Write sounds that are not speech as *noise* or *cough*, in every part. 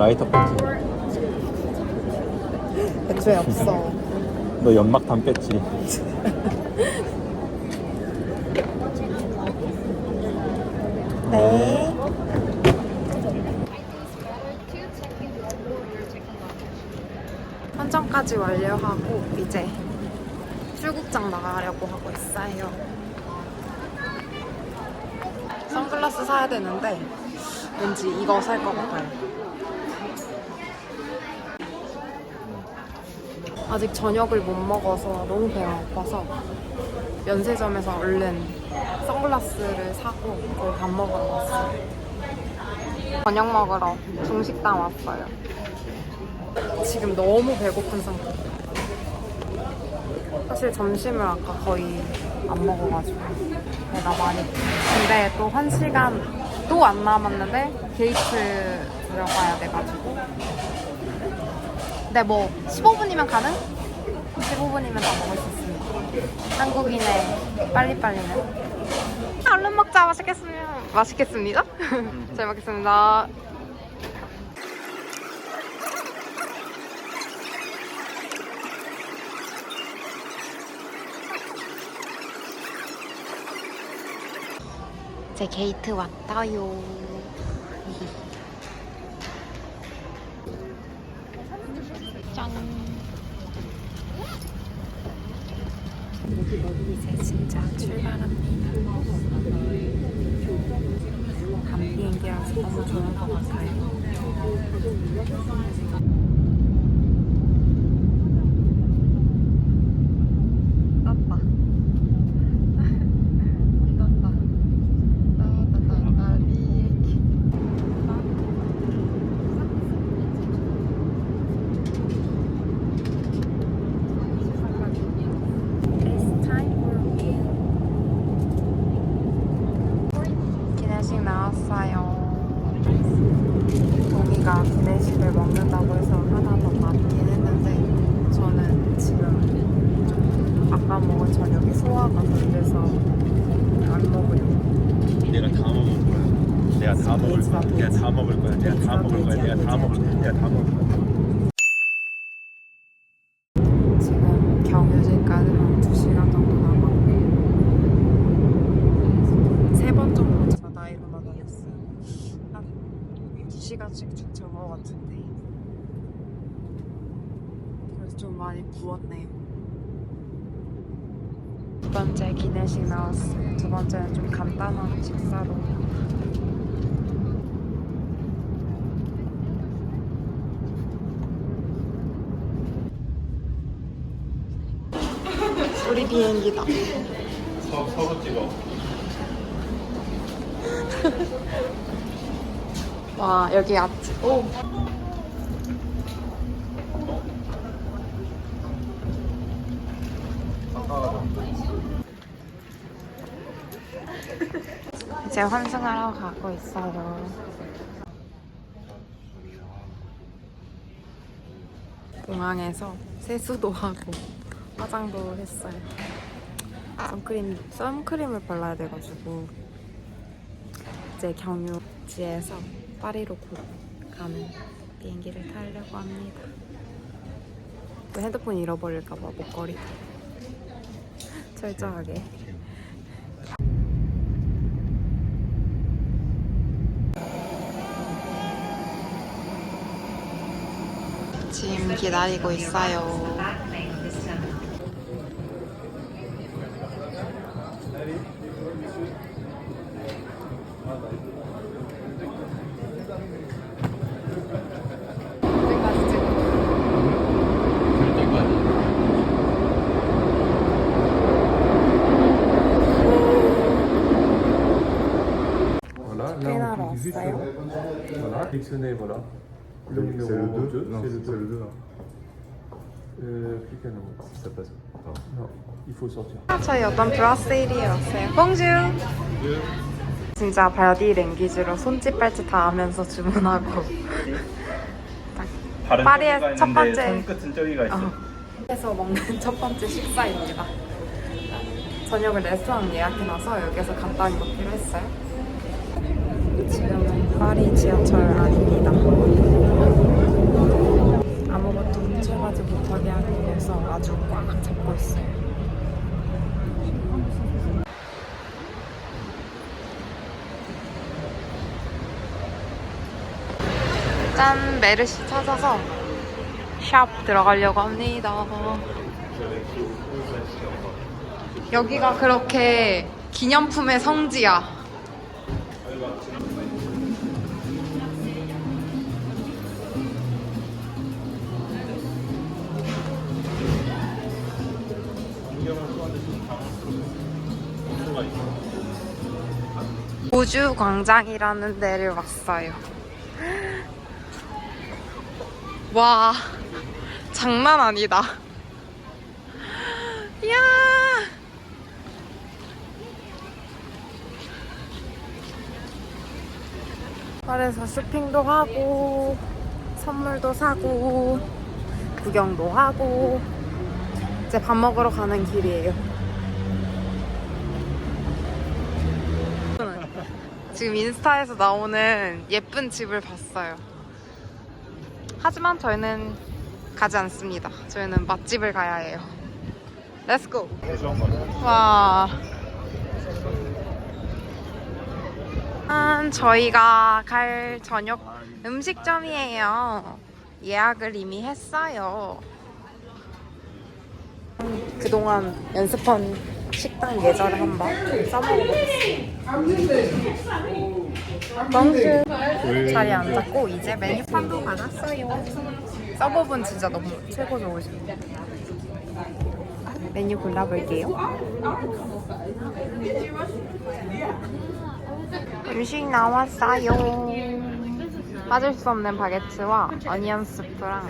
라이터 뺐지? 애초에 없어. *laughs* 너 연막 담 뺐지? *laughs* 네. 선정까지 완료하고 이제 출국장 나가려고 하고 있어요. 선글라스 사야 되는데 왠지 이거 살 것 같아요. 아직 저녁을 못 먹어서 너무 배가 고파서 면세점에서 얼른 선글라스를 사고 이제 밥 먹으러 왔어요. 저녁 먹으러 중식당 왔어요. 지금 너무 배고픈 상태. 사실 점심을 아까 거의 안 먹어가지고 배가 많이. 근데 또 한 시간 또 안 남았는데 게이트 들어가야 돼가지고. 근데 뭐 15분이면 가능? 15분이면 다 먹을 수 있습니다. 한국인의 빨리빨리는. 얼른 먹자 맛있겠으면 맛있겠습니다. *laughs* 잘 먹겠습니다. 제 게이트 왔다요. 이제 진짜 출발합니다. 밤 비행기라서 너무 좋은 것 같아요. 떴다. 떴다. 떴다, 떴다, 비행기. It's time for me. 기내식 나왔어요. 동이가 기내식을 먹는다고 해서 하나 더 받긴 했는데 저는 지금 아까 먹은 저녁이 소화가 안 돼서 안 먹으려고. 내가 다 먹을 거야. 내가 다 먹을 거야. 내가 다 먹을 거야. 내가 다 먹을 거야. 내가 다 먹을 거야. 내가 다 먹을 거야. 지금 경유지까지 한 2시간 정도 남았고 세 번 정도 자다 일어나 다녔어요 한 2시간씩 쭉잔것 같은데 그래서 좀 많이 부었네요 두 번째 기내식 나왔어요 두 번째는 좀 간단한 식사로 우리 비행기다. 서, 서로 찍어. *laughs* 와 여기 앞집 오. *laughs* 이제 환승하러 가고 있어요. 공항에서 세수도 하고 화장도 했어요 선크림, 선크림을 발라야 돼가지고 이제 경유지에서 파리로 곧 가는 비행기를 타려고 합니다. 또 핸드폰 잃어버릴까봐 목걸이 *laughs* 철저하게. 아침 기다리고 있어요. Sélectionnez, voilà. Le numéro C'est le 2 2, Non, c'est le c'est 2. le 2. Euh, cliquez nouveau. Ça passe. Pardon. Non, il faut sortir. 저희 어떤 브라세일이 왔어요. 봉주! 진짜 바디 랭귀지로 손짓 발짓 다 하면서 주문하고 *laughs* 다른 파리의 첫 번째- 손끝은 저기가 있어. 어. 에서 먹는 첫 번째 식사입니다. 저녁을 레스토랑 예약해놔서 여기서 간단히 먹기로 했어요. 파리 지하철 안입니다. 아무것도 훔쳐가지 못하게 하기 위해서 아주 꽉 잡고 있어요. 짠! 메르시 찾아서 샵 들어가려고 합니다. 여기가 그렇게 기념품의 성지야. 우주 광장이라는 데를 왔어요. 와, 장난 아니다. 이야. 파리에서 쇼핑도 하고, 선물도 사고, 구경도 하고, 이제 밥 먹으러 가는 길이에요. 지금 인스타에서 나오는 예쁜 집을 봤어요. 하지만 저희는 가지 않습니다. 저희는 맛집을 가야 해요. 렛츠고! 와. 음, 저희가 갈 저녁 음식점이에요. 예약을 이미 했어요. 그동안 연습한 식당 예절을 한번 써먹어보겠습니다. 멍주 자리에 앉았고 이제 메뉴판도 받았어요. 서버분 진짜 너무 최고 좋으시네요. 메뉴 골라볼게요. 음식 나왔어요. 빠질 수 없는 바게트와 어니언 스프랑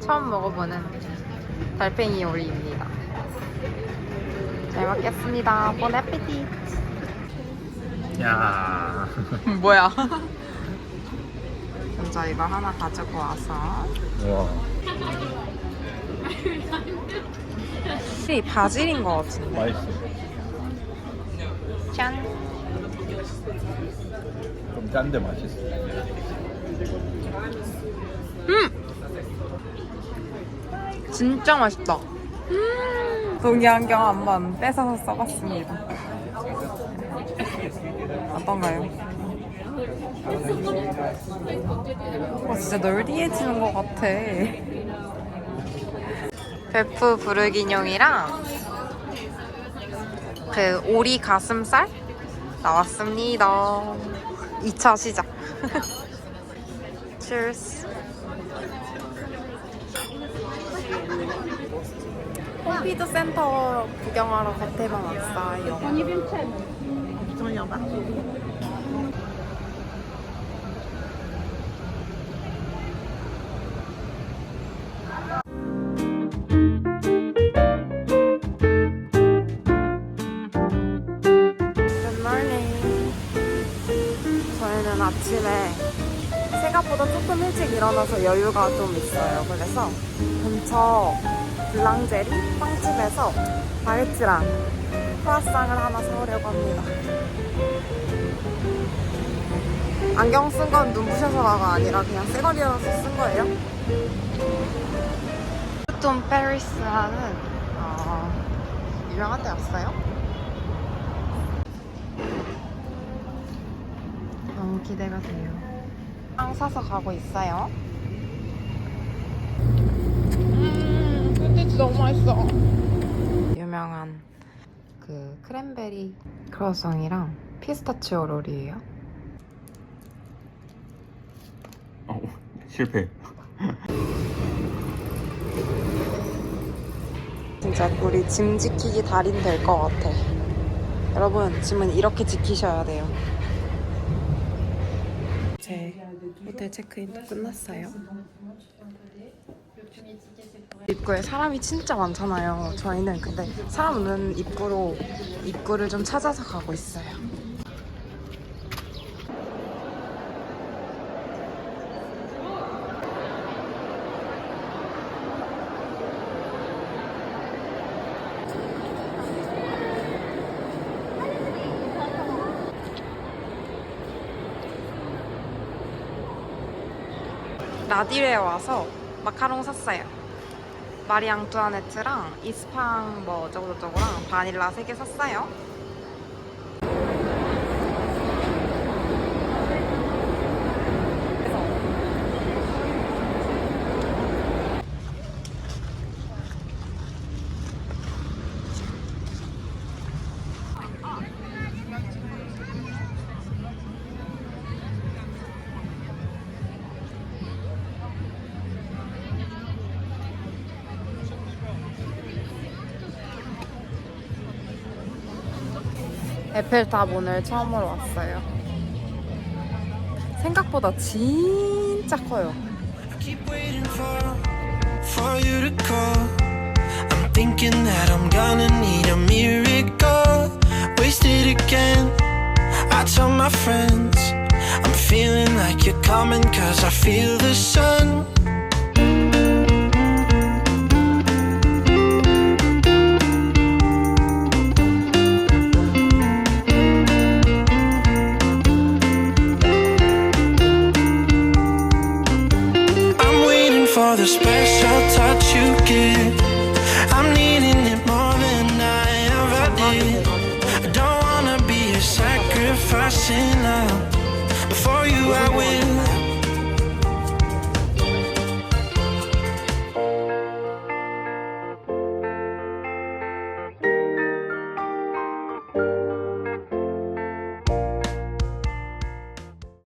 처음 먹어보는 달팽이 요리입니다. 잘 먹겠습니다. 본 애피티. 야. *laughs* 뭐야? 먼저 이거 하나 가지고 와서 와. 이 바질인 것 같은데. 맛있어. 짠. 좀 짠데 맛있어. 음. 진짜 맛있다. 음. 동이 안경 한번 뺏어서 써봤습니다. 어떤가요? 와 진짜 널디해지는 것 같아. 베프 부르기뇽이랑 그 오리 가슴살 나왔습니다. 2차 시작. *laughs* Cheers. 홈피드 센터 구경하러 겉에만 왔어요. 저녁아. 저희는 아침에 생각보다 조금 일찍 일어나서 여유가 좀 있어요. 그래서 근처 블랑제리 빵집에서 바게트랑 크라상을 하나 사오려고 합니다. 안경 쓴 건 눈부셔서가 아니라 그냥 쎄거리여서 쓴 거예요. 톰 페리스라는 어, 유명한 데 왔어요. 너무 기대가 돼요. 빵 사서 가고 있어요. 맛있어. 유명한 그 크랜베리 크루아상이랑 피스타치오 롤이에요. 어, 실패. 진짜 우리 짐 지키기 달인 될 것 같아. 여러분, 짐은 이렇게 지키셔야 돼요. 제 호텔 체크인도 끝났어요. 입구에 사람이 진짜 많잖아요. 저희는 근데 사람 없는 입구로 입구를 좀 찾아서 가고 있어요. 라디레에 와서 마카롱 샀어요. 마리 앙투아네트랑 이스팡 뭐 어쩌고저쩌고랑 바닐라 3개 샀어요. 에펠탑 오늘 처음으로 왔어요. 생각보다 진짜 커요. keep waiting for for you to call. I'm thinking that I'm gonna need a miracle. Wasted again. I tell my friends I'm feeling like you're coming cause I feel the sun. The special time.